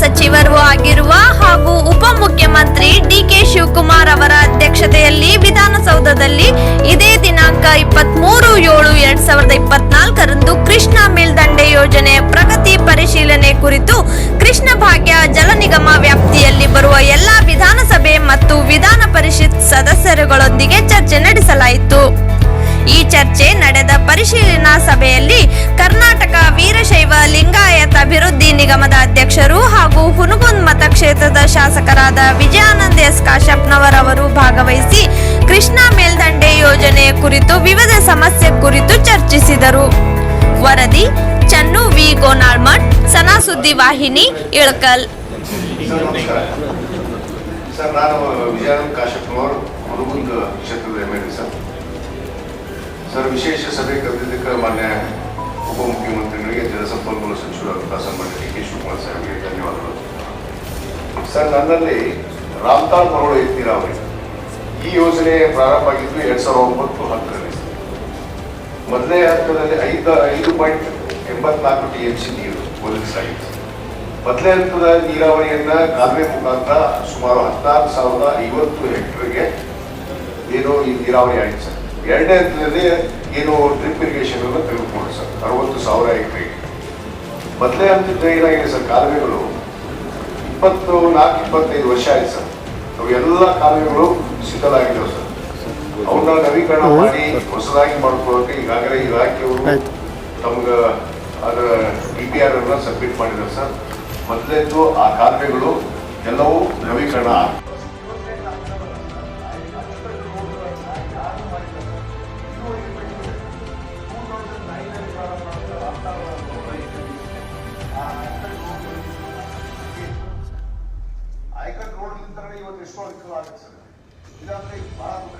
ಸಚಿವರು ಆಗಿರುವ ಹಾಗೂ ಉಪಮುಖ್ಯಮಂತ್ರಿ ಡಿಕೆ ಶಿವಕುಮಾರ್ ಅವರ ಅಧ್ಯಕ್ಷತೆಯಲ್ಲಿ ವಿಧಾನಸೌಧದಲ್ಲಿ ಇದೇ ದಿನಾಂಕ ಇಪ್ಪತ್ಮೂರು ಏಳು ಎರಡ್ ಸಾವಿರದ ಇಪ್ಪತ್ನಾಲ್ಕರಂದು ಕೃಷ್ಣ ಮೇಲ್ದಂಡೆ ಯೋಜನೆ ಪ್ರಗತಿ ಪರಿಶೀಲನೆ ಕುರಿತು ಕೃಷ್ಣ ಭಾಗ್ಯ ಜಲ ನಿಗಮ ವ್ಯಾಪ್ತಿಯಲ್ಲಿ ಬರುವ ಎಲ್ಲಾ ವಿಧಾನಸಭೆ ಮತ್ತು ವಿಧಾನ ಪರಿಷತ್ ಸದಸ್ಯರುಗಳೊಂದಿಗೆ ಚರ್ಚೆ ನಡೆಸಲಾಯಿತು. ಈ ಚರ್ಚೆ ನಡೆದ ಪರಿಶೀಲನಾ ಸಭೆಯಲ್ಲಿ ಕರ್ನಾಟಕ ಶಾಸಕರಾದ ವಿಜಯಾನಂದ ಎಸ್ ಕಾಶಪ್ನವರವರು ಭಾಗವಹಿಸಿ ಕೃಷ್ಣಾ ಮೇಲ್ದಂಡೆ ಯೋಜನೆ ಕುರಿತು ವಿವಿಧ ಸಮಸ್ಯೆ ಕುರಿತು ಚರ್ಚಿಸಿದರು. ವರದಿ, ಚನ್ನು ವಿ. ಗೋನಾಳ್ಮಠ್, ಸನಾ ಸುದ್ದಿ ವಾಹಿನಿ, ಇಳಕಲ್. ಸರ್ ಹುಡುಗುಂದ ಕ್ಷೇತ್ರದ ಸರ್. ಸರ್, ವಿಶೇಷ ಸಭೆ ಕರೆದಿದ್ದಕ್ಕೆ ಮಾನ್ಯ ಉಪಮುಖ್ಯಮಂತ್ರಿಗಳಿಗೆ ಜಲಸಂಪನ್ಮೂಲ ಸಚಿವರಾದಂತಹ ಸನ್ಮಾನ್ಯ ಡಿ ಕೆ. ಶಿವಕುಮಾರ್ ಸಾಹೇಬ್ಗೆ ಧನ್ಯವಾದಗಳು. ಸರ್, ನನ್ನಲ್ಲಿ ರಾಮ್ತಾಳ್ ಮರಳು ನೀರಾವರಿ ಈ ಯೋಜನೆ ಪ್ರಾರಂಭ ಆಗಿದ್ದು ಎರಡ್ ಸಾವಿರದ ಒಂಬತ್ತು ಹತ್ತರಲ್ಲಿ. ಮೊದಲನೇ ಹಂತದಲ್ಲಿ ಐದು ಐದು ಪಾಯಿಂಟ್ ಎಂಬತ್ನಾಲ್ಕು ಟಿ ಎಂ ಸಿ ನೀರು ಒದಗಿಸಲಾಗಿತ್ತು. ಮೊದಲನೇ ಹಂತದ ನೀರಾವರಿಯನ್ನ ಕಾಲುವೆ ಮುಖಾಂತರ ಸುಮಾರು ಹದಿನಾಲ್ಕು ಸಾವಿರದ ಐವತ್ತು ಹೆಕ್ಟರ್ಗೆ ಏನು ಈ ನೀರಾವರಿ ಆಯಿತು ಸರ್. ಎರಡನೇ ಹಂತದಲ್ಲಿ ಏನು ಡ್ರಿಪ್ ಇರಿಗೇಷನ್ ಅನ್ನು ತೆಗೆದುಕೊಂಡು ಸರ್. ಅರವತ್ತು ಸಾವಿರ ಹೆಕ್ಟರ್ಗೆ ಮೊದಲನೇ ಹಂತದ ಏನಾಗಿದೆ ಸರ್ ಕಾಲುವೆಗಳು ಇಪ್ಪತ್ತು ನಾಲ್ಕು ಇಪ್ಪತ್ತೈದು ವರ್ಷ ಆಯ್ತು ಸರ್. ಅವು ಎಲ್ಲ ಕಾಲುವೆಗಳು ಶಿಥಿಲಾಗಿದ್ದಾವೆ ಸರ್. ಅವನ್ನ ನವೀಕರಣ ಮಾಡಿ ಹೊಸದಾಗಿ ಮಾಡ್ಕೊಳ್ಳೋಕೆ ಈಗಾಗಲೇ ಇಲಾಖೆಯವರು ತಮ್ಗೆ ಅದರ ಡಿ ಪಿ ಆರ್ ಅನ್ನ ಸಬ್ಮಿಟ್ ಮಾಡಿದ್ದಾರೆ ಸರ್. ಮೊದಲೇದ್ದು ಆ ಕಾಲುವೆಗಳು ಎಲ್ಲವೂ ನವೀಕರಣ historic collector. It doesn't make a lot of